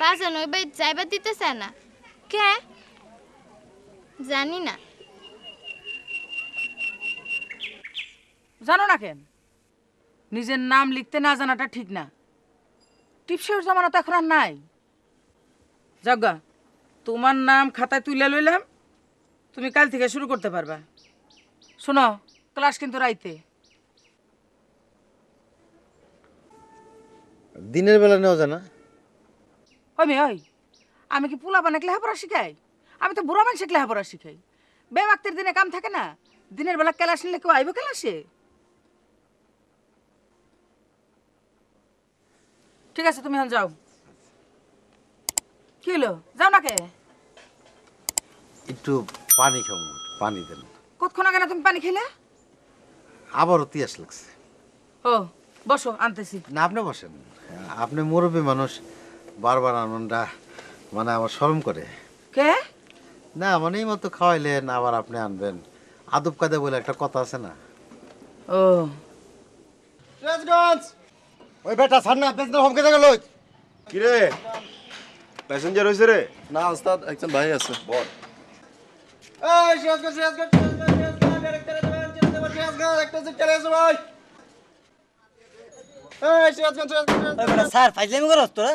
বাজান ওই বাড়ি যাইবার দিতেছে না। কে? জানি না। জানো না কেন? নিজের নাম লিখতে না জানাটা ঠিক না। টিপসের জামানা তো এখন আর নাই। যাগা তোমার নাম খাতায় তুলে লইলাম তুমি কাল থেকে শুরু করতে পারবা। শোনো ক্লাস কিন্তু রাইতে। দিনের বেলা নেওয়া যায় না? ওই মেয়ে ওই আমি কি পোলা বানাক লেখাপড়া শিখাই? আমি তো বুড়া মানুষকে লেখাপড়া শিখাই। বেবাক্তের দিনে কাম থাকে না? দিনের বেলা ক্লাস নিলে কেউ আইব ক্লাসে? ঠিক আছে তুমি এখন যাও। কি হলো? যাও না কে একটু পানি খাব পানি দেন। কতক্ষণ আগে না তুমি পানি খেলে আবারও তিয়াস লাগছে। ও বসো আনতেছি। না আপনি বসেন। আপনি মুরব্বী মানুষ। বারবার আনন্দা মানে আমার শরম করে। কে? না মানে এই মতো খাওয়াইলেন আবার আপনি আনবেন। আদব কাদে বলে একটা কথা আছে না? ও। সিরাজগঞ্জ ওই বেটা ছাড় না পেছনে হোমকে দেখে লই। কিরে? প্যাসেঞ্জার হয়েছে রে? না ওস্তাদ একজন ভাই আছে। বল। এই সিরাজগঞ্জ সিরাজগঞ্জ সিরাজগঞ্জ সিরাজগঞ্জ ডাইরেক্টরে দেবেন সিরাজগঞ্জ সিরাজগঞ্জ একটা সিট চলে এসো ভাই। এই সিরাজগঞ্জ সিরাজগঞ্জ ওই বেটা স্যার ফাইজলামি করস তোরা?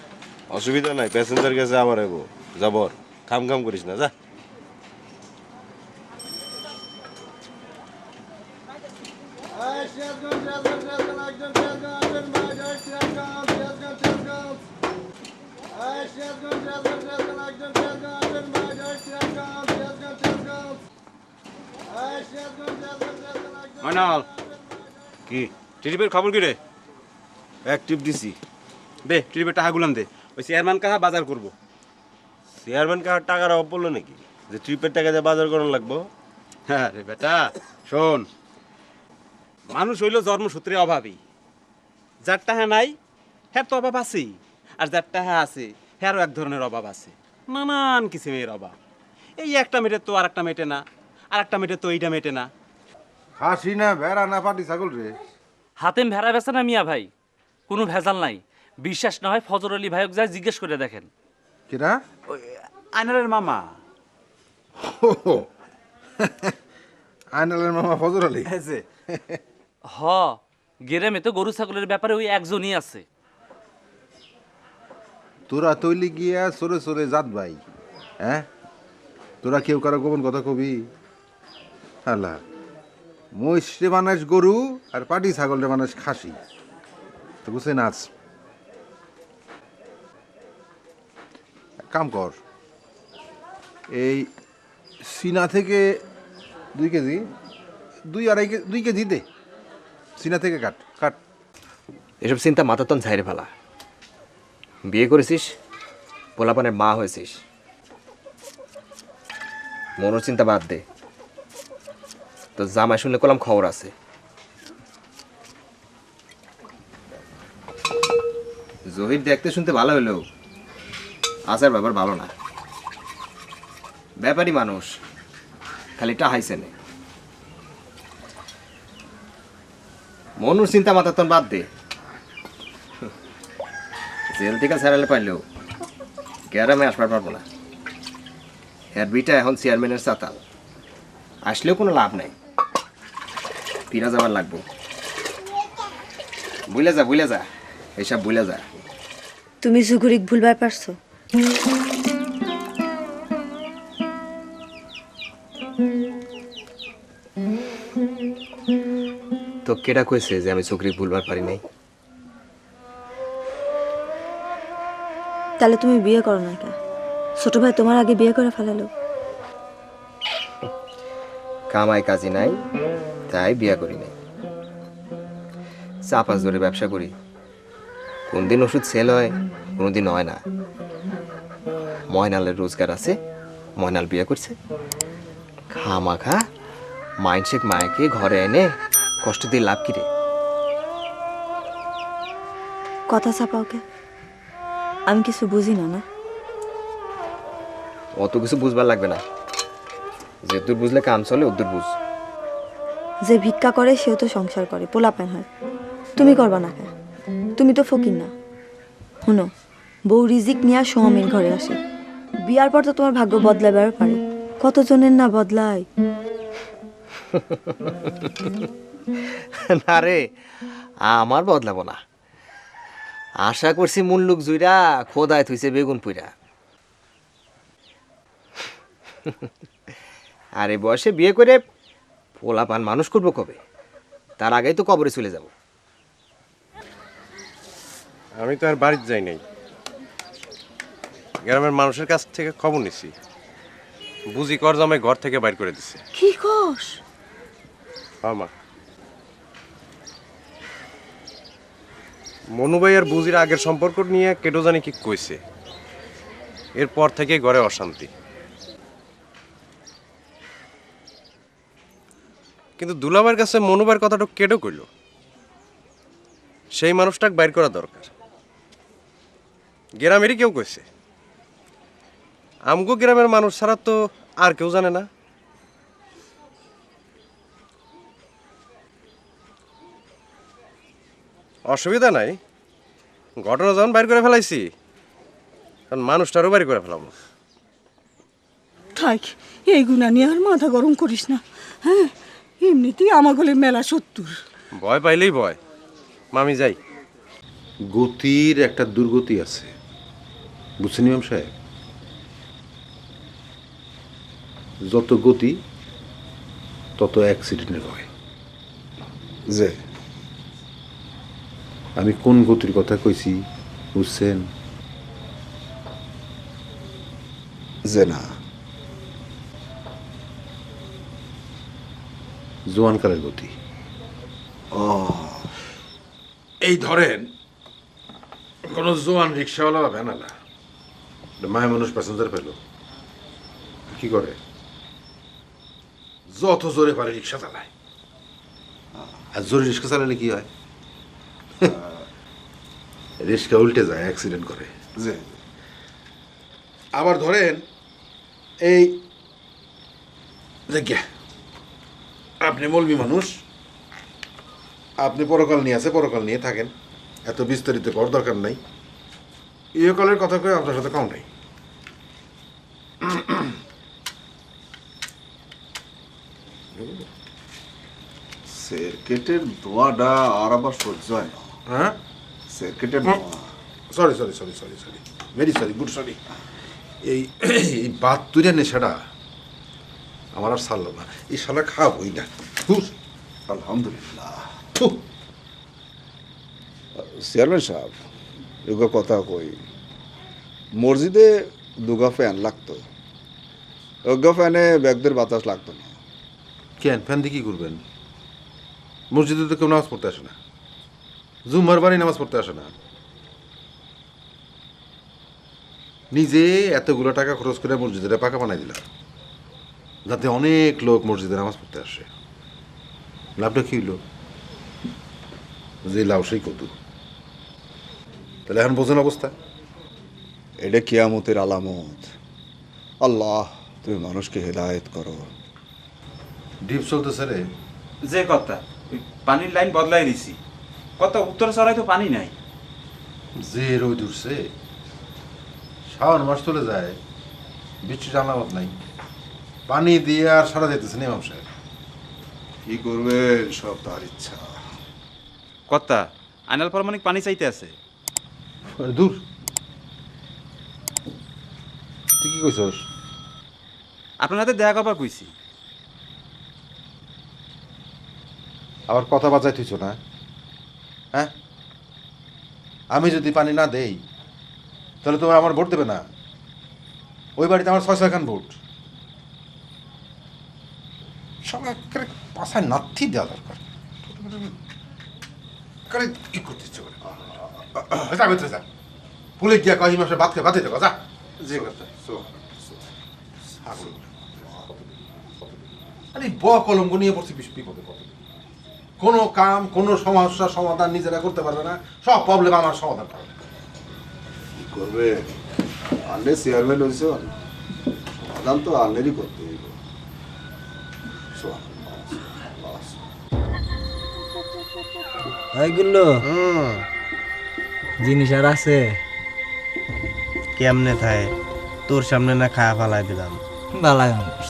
অসুবিধা নাই প্যাসেঞ্জার গেছে আবার এবো যাবর। খাম খাম করিস না যা। কি? ট্রিপের খবর কি রে? এক টিপ দিছি দে ট্রিপের টাকা গুলাম দে। ওই চেয়ারম্যান কাহা বাজার করব। চেয়ারম্যান কার টাকার অভাব পড়ল নাকি? যে ট্রিপের টাকা দিয়ে বাজার করানো লাগবো? হ্যাঁ রে বেটা শোন। মানুষ হইল জন্মসূত্রে অভাবী। যার টাকা নাই হ্যাঁ তো অভাব আছেই। আর যার টাকা আছে হ্যারও এক ধরনের অভাব আছে। নানান কিসিমের অভাব। এই একটা মেটে তো আর একটা মেটে না আর একটা মেটে তো এইটা মেটে না। খাসি না ভেড়া না পাটি ছাগল রে। হাতেম ভেড়া বেচে না মিয়া ভাই কোনো ভেজাল নাই। বিশ্বাস না হয় ফজর আলী ভাইক যায় জিজ্ঞেস করে দেখেন। কিরা? আইনারের মামা। আইনালের মামা ফজর আলী? হ গেরামে তো গরু ছাগলের ব্যাপারে ওই একজনই আছে। তোরা তৈলি গিয়া সরে সরে জাত ভাই হ্যাঁ? তোরা কেউ কারও গোপন কথা কবি? আল্লাহ মহিষে মানুষ গরু আর পাটি ছাগলের মানুষ খাসি। তো বুঝে নাচ কাম কর। এই সিনা থেকে দুই কেজি, দুই আড়াই কেজি দুই কেজি দে। সিনা থেকে কাট কাট। এসব চিন্তা মাথাতন ঝাইরে ফেলা। বিয়ে করেছিস, পোলাপানের মা হয়েছিস। মনোর চিন্তা বাদ দে। তো জামাই শুনলে কলাম খবর আছে। জহির দেখতে শুনতে ভালো হলেও আসার ব্যাপার ভালো না। ব্যাপারই মানুষ, খালি টাহাইছে নে। মনুর চিন্তা মাথা মাথাতন বাদ দে। জেল থেকে ছাড়ালে পাইলেও গ্যারামে আসবার পারব না। হ্যার বিটা এখন চেয়ারম্যানের চাতাল। আসলেও কোনো লাভ নাই। ফিরা যাবার লাগবো। বুঝলে যা বুঝলে যা। এইসব বুঝলে যা। তুমি জুগুরিক ভুলবার পারছ। তো কেটা কইছে যে আমি চোখরি ভুলবার পারি নাই? তাহলে তুমি বিয়ে করো না কেন? ছোট ভাই তোমার আগে বিয়ে করে ফেলালো। কামাই কাজী নাই তাই বিয়া করি নাই। চাপাস ধরে ব্যবসা করি। কোন দিন ওষুধ সেল হয় কোনো দিন হয় না। ময়নালের রোজগার আছে ময়নাল বিয়ে করছে। খামা খা মাইনসেক মায়াকে ঘরে এনে কষ্ট দিয়ে লাভ কিরে কথা চাপাও কে আমি কিছু বুঝি না না? অত কিছু বুঝবার লাগবে না। যেদূর বুঝলে কাম চলে ওদূর বুঝ। যে ভিক্ষা করে সেও তো সংসার করে পোলাপেন হয়। তুমি করবা না কেন? তুমি তো ফকির না। শুনো বউ রিজিক নিয়ে সোহামের ঘরে আসে। বিয়ার পর তো তোমার ভাগ্য বদলাবার পারে। কতজনের না বদলায়? না রে আমার বদলাবো না। আশা করছি মুল্লুক জুইরা খোদায় থইছে বেগুন পুইরা। আরে বয়সে বিয়ে করে পোলাপান মানুষ করব কবে? তার আগেই তো কবরে চলে যাব। আমি তো আর বাড়িতে যাই নাই। গ্রামের মানুষের কাছ থেকে খবর নিছি। বুঝি কর জামাই ঘর থেকে বাইর করে দিছে। কি কস আমা মনুবাই আর বুজির আগের সম্পর্ক নিয়ে কেটো জানি কি কইছে। এরপর থেকে ঘরে অশান্তি। কিন্তু দুলাবার কাছে মনুবার কথাটা কেটো কইল? সেই মানুষটাকে বাইর করা দরকার। গ্রামেরই কেউ কইছে। আমগো গ্রামের মানুষ ছাড়া তো আর কেউ জানে না। অসুবিধা নাই। ঘটনা যখন বাইর করে ফেলাইছি তখন মানুষটারও বাইর করে ফেলাম থাক এই গুণা নিয়ে আর মাথা গরম করিস না। হ্যাঁ এমনিতেই আমার গলে মেলা সত্তর ভয় পাইলেই ভয়। মামি যাই। গতির একটা দুর্গতি আছে। বুঝছেন ইমাম সাহেব? যত গতি তত অ্যাক্সিডেন্টের ভয়। যে আমি কোন গতির কথা কইছি বুঝছেন? যে না। জোয়ানকালের গতি। ও এই ধরেন কোন জোয়ান রিক্সাওয়ালা বা ভ্যানালা মায় মানুষ প্যাসেঞ্জার পেল কি করে? যত জোরে পারে রিক্সা চালায়। আর জোরে রিক্সা চালালে কি হয়? রিক্সা উল্টে যায় অ্যাক্সিডেন্ট করে। আবার ধরেন এই যে আপনি মলবি মানুষ আপনি পরকাল নিয়ে আছে পরকাল নিয়ে থাকেন। এত বিস্তারিত কর দরকার নাই। ইহকালের কথা কয়ে আপনার সাথে কম নাই। সার্কিটের ধোয়াটা আর আবার সহ্য হয় না। হ্যাঁ? সার্কিটের sorry sorry sorry sorry sorry very sorry good sorry এই এই বাদ বাহাত্তরের নেশাটা আমার আর সারল না। এই শালা খাবই না। হুস আলহামদুলিল্লাহ। চেয়ারম্যান সাহেব এগুলো কথা কই। মসজিদে দুগা ফ্যান লাগতো। ওগা ফ্যানে ব্যাগদের বাতাস লাগতো না। কেন? ফ্যান দিয়ে কি করবেন? মসজিদে তো কেউ নামাজ পড়তে আসে না। জুমার বাড়ি নামাজ পড়তে আসে না। নিজে এতগুলো টাকা খরচ করে মসজিদে পাকা বানাই দিলাম। যাতে অনেক লোক মসজিদে নামাজ পড়তে আসে। লাভটা কি হইল যে লাভ সেই কত তাহলে এখন বোঝেন অবস্থা। এটা কিয়ামতের আলামত। আল্লাহ তুমি মানুষকে হেদায়ত করো। ডিপ চলতেছে রে। যে কথা। পানির লাইন বদলাই দিছি। কত উত্তর চড়াই তো পানি নাই। যে রোদ উঠছে শ্রাবণ মাস চলে যায় বৃষ্টির আলামত নাই। পানি দিয়ে আর সারা যেতেছে না ইমাম সাহেব। কি করবেন সব তার ইচ্ছা। কথা আইনাল পারমাণিক পানি চাইতে আছে। দূর। তুই কি কইছস? আপনার হাতে দেখা করবার কইছি। আবার কথা বাজাই থইছ না? হ্যাঁ? আমি যদি পানি না দেই তাহলে তোমার আমার ভোট দেবে না। ওই বাড়িতে আমার ছয় ছয় খান ভোট। সব একেবারে পাশায় নাথি দেওয়া দরকার। করে ই করতে ইচ্ছে করে যা ভেতরে যা। পুলে গিয়া কহি মাসে ভাত খেয়ে যা। আরে ব কলঙ্ক নিয়ে পড়ছি বিপদে পড়ে কোনো কাম কোনো সমস্যা সমাধান নিজেরা করতে পারবে না। সব প্রবলেম আমার সমাধান করবে। কি করবে? আন্ডে চেয়ারম্যান হয়েছে সমাধান তো আন্ডেরই করতে হইব। গুল্লো জিনিস আর আছে? কেমনে থায়? তোর সামনে না খায়া ফালাই দিলাম। বালা